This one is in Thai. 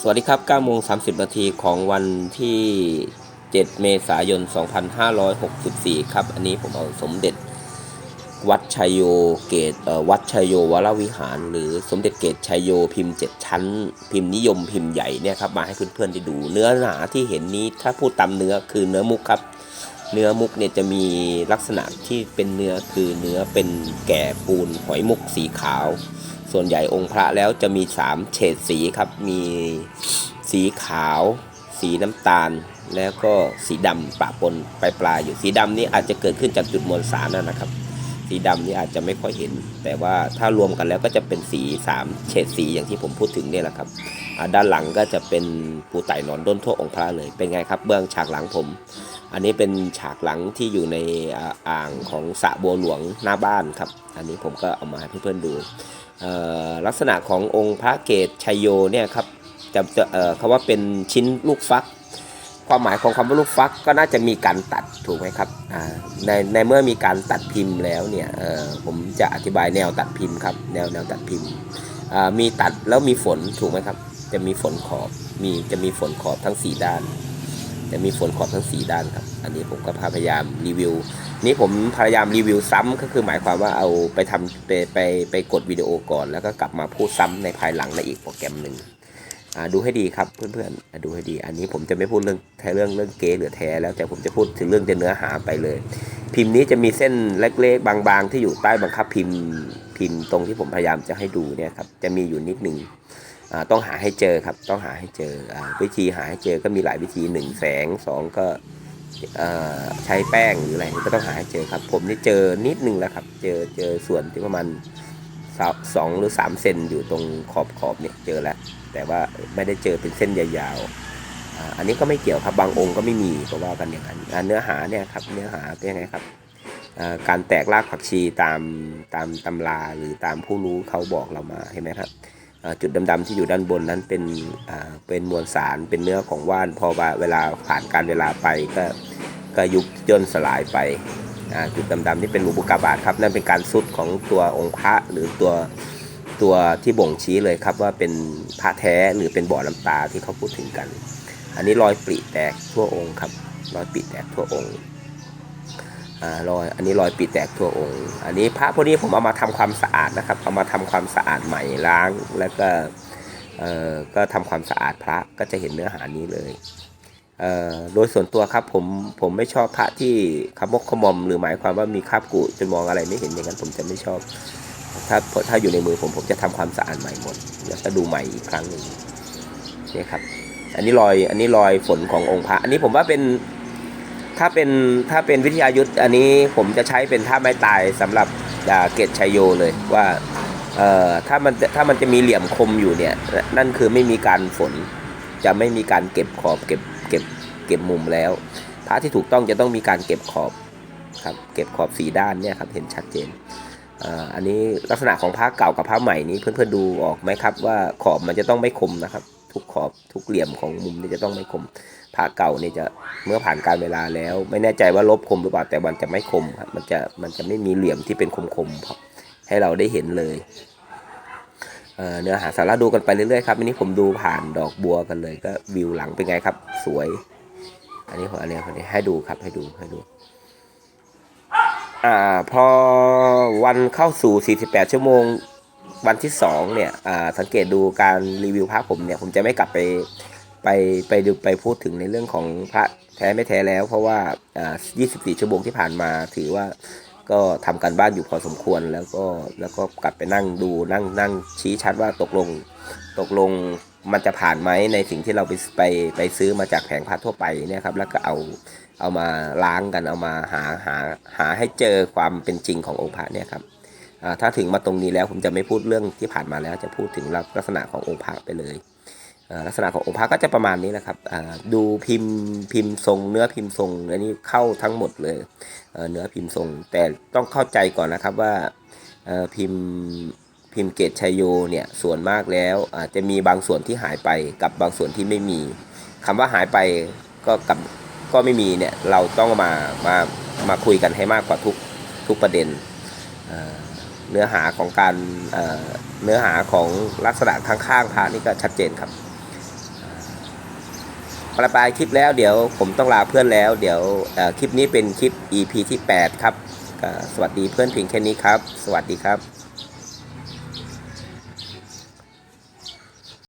สวัสดีครับ9โมง30 นาทีของวันที่ 7 เมษายน 2564 ครับ อันนี้ผมเอาสมเด็จวัดชัยโยเกตเวัดชัยโยวรวิหาร หรือสมเด็จเกตชัยโยพิมพ์ 7 ชั้น พิมพ์นิยมพิมพ์ใหญ่เนี่ยครับมาให้เพื่อนๆได้ดู เนื้อหนาที่เห็นนี้ถ้าพูดตามเนื้อคือเนื้อมุกครับ เนื้อมุกเนี่ยจะมีลักษณะที่เป็นเนื้อคือเนื้อเป็นแก่ปูนหอยมุกสีขาว ส่วนใหญ่องค์พระแล้วจะมี 3 เฉดสีครับ มีสีขาว สีน้ำตาล แล้วก็สีดำปะปนปลายปลายอยู่ สีดำนี่อาจจะเกิดขึ้นจากจุดมวลสารนะนะครับ สีดำนี่อาจจะไม่ค่อยเห็น แต่ว่าถ้ารวมกันแล้วก็จะเป็นสี 3 เฉดสีอย่างที่ผมพูดถึงเนี่ยแหละครับ ด้านหลังก็จะเป็นปูไต่หนอนด้นทั่วองค์พระเลย เป็นไงครับ เบื้องฉากหลังผม อันนี้เป็นฉากหลังที่อยู่ในอ่างของสระบัวหลวงหน้าบ้านครับ อันนี้ผมก็เอามาให้เพื่อนๆดู ลักษณะขององค์พระเกตชัยโยเนี่ยครับจะจะเอ่อคำว่าเป็นชิ้นลูกฟัก ความหมายของคำว่าลูกฟักก็น่าจะมีการตัดถูกไหมครับในในเมื่อมีการตัดพิมพ์แล้วเนี่ยผมจะอธิบายแนวตัดพิมพ์ครับ แนวแนวตัดพิมพ์มีตัดแล้วมีฝนถูกไหมครับ จะมีฝนขอบมีจะมีฝนขอบทั้งสี่ด้าน จะมีฝนขอบทั้งสี่ด้านครับ อันนี้ผมก็พยายามรีวิว นี่ผมพยายามรีวิวซ้ำก็คือหมายความว่าเอาไปทำไปไปไปกดวิดีโอก่อน แล้วก็กลับมาพูดซ้ำในภายหลังในอีกโปรแกรมหนึ่งอ่าดูให้ดีครับเพื่อนๆดูให้ดี อันนี้ผมจะไม่พูดเรื่องแท้เรื่องเรื่องเกย์หรือแท้แล้วแต่ผมจะพูดถึงเรื่องเนื้อหาไปเลย พิมพ์นี้จะมีเส้นเล็กๆบางๆ ที่อยู่ใต้บังคับพิมพ์พิมพ์ตรงที่ผมพยายามจะให้ดูเนี่ยครับจะมีอยู่นิดหนึ่ง ต้องหาให้เจอครับ ต้องหาให้เจออวิธีหาให้เจอก็มีหลายวิธีหนึ่งแสงสองก็ใช้แป้งหรืออะไรก็ต้องหาให้เจอครับ ผมนี่เจอนิดนึงแล้วครับ เจอเจอส่วนที่ประมาณสองหรือสามเซนอยู่ตรงขอบขอบเนี่ยเจอแล้ว แต่ว่าไม่ได้เจอเป็นเส้นยาวๆอันนี้ก็ไม่เกี่ยวครับบางองค์ก็ไม่มีก็ว่ากันอย่างนั้นเนื้อหาเนี่ยครับเนื้อหาเป็นยังไงครับการแตกรากผักชีตามตามตำราหรือตามผู้รู้เขาบอกเรามาเห็นไหมครับ จุดดำๆที่อยู่ด้านบนนั้นเป็นเป็นมวลสารเป็นเนื้อของว่านพอเวลาผ่านการเวลาไปก็ก็ยุบย่นสลายไปจุดดำๆที่เป็นหลุมอุกกาบาตครับนั่นเป็นการสุดของตัวองค์พระหรือตัวตัวที่บ่งชี้เลยครับว่าเป็นพระแท้หรือเป็นบ่อน้ำตาที่เขาพูดถึงกัน อันนี้รอยปริแตกทั่วองค์ครับรอยปริแตกทั่วองค์ อ่ารอยอันนี้รอยปริแตกทั่วองค์ อันนี้พระพวกนี้ผมเอามาทำความสะอาดนะครับเอามาทำความสะอาดใหม่ล้างแล้วก็เอ่อก็ทำความสะอาดพระก็จะเห็นเนื้อหานี้เลยเอ่อโดยส่วนตัวครับผมผมไม่ชอบพระที่ขมกขมอม หรือหมายความว่ามีคราบกุจนมองอะไรไม่เห็นอย่างนั้นผมจะไม่ชอบ ถ้าถ้าอยู่ในมือผมผมจะทำความสะอาดใหม่หมดแล้วก็ดูใหม่อีกครั้งหนึ่งนี่ครับ อันนี้รอยอันนี้รอยฝนขององค์พระ อันนี้ผมว่าเป็น ถ้าเป็นถ้าเป็นวิทยายุทธอันนี้ผมจะใช้เป็นท่าไม้ตายสำหรับอ่าเกตชัยโยเลยว่าถ้ามันถ้ามันจะมีเหลี่ยมคมอยู่เนี่ยนั่นคือไม่มีการฝน จะไม่มีการเก็บขอบเก็บเก็บเก็บมุมแล้วพระที่ถูกต้องจะต้องมีการเก็บขอบครับเก็บขอบสีด้านเนี่ยครับเห็นชัดเจนอันนี้ลักษณะของผ้าเก่ากับผ้าใหม่นี้เพื่อนๆดูออกไหมครับว่าขอบมันจะต้องไม่คมนะครับ ทุกขอบทุกเหลี่ยมของมุมนี่จะต้องไม่คมผ้าเก่านี่จะเมื่อผ่านการเวลาแล้ว ไม่แน่ใจว่าลบคมหรือเปล่าแต่มันจะไม่คมครับมันจะมันจะไม่มีเหลี่ยมที่เป็นคมครับให้เราได้เห็นเลยเเนื้อหาสาระดูกันไปเรื่อยๆครับอันนี้ผมดูผ่านดอกบัวกันเลยก็วิวหลังเป็นไงครับ สวย อันนี้ผมอันนี้ผมให้ดูครับให้ดูให้ดูอ่าพอวันเข้าสู่ 48 ชั่วโมง วันที่2เนี่ยอ่าสังเกตดูการรีวิวพระผมเนี่ยผมจะไม่กลับไปไปไปดูไปพูดถึงในเรื่องของพระแท้ไม่แท้แล้ว เพราะว่า 24 ชั่วโมงที่ผ่านมาถือว่าก็ทำการบ้านอยู่พอสมควรแล้วก็แล้วก็กลับไปนั่งดูนั่งนั่งชี้ชัดว่าตกลงตกลงมันจะผ่านไหมในสิ่งที่เราไปไปไปซื้อมาจากแผงพระทั่วไปเนี่ยครับแล้วก็เอาเอามาล้างกันเอามาหาหาหาให้เจอความเป็นจริงขององค์พระเนี่ยครับ ถ้าถึงมาตรงนี้แล้วผมจะไม่พูดเรื่องที่ผ่านมาแล้ว จะพูดถึงลักษณะขององค์พระไปเลยลักษณะขององค์พระก็จะประมาณนี้นะครับดูพิมพ์พิมพ์ทรง เนื้อพิมพ์ทรงอันนี้เข้าทั้งหมดเลยเนื้อพิมพ์ทรง แต่ต้องเข้าใจก่อนนะครับว่าพิมพ์พิมพ์เกตชัยโยเนี่ยส่วนมากแล้วอาจจะมีบางส่วนที่หายไปกับบางส่วนที่ไม่มีคำว่าหายไปก็กับก็ไม่มีเนี่ยเราต้องมามามาคุยกันให้มากกว่าทุกทุกประเด็น เนื้อหาของการเนื้อหาของลักษณะข้างๆพระนี่ก็ชัดเจนครับประปลายคลิปแล้วเดี๋ยวผมต้องลาเพื่อนแล้ว เดี๋ยวคลิปนี้เป็นคลิป EP ที่ 8 ครับ สวัสดีเพื่อนเพียงแค่นี้ครับ สวัสดีครับ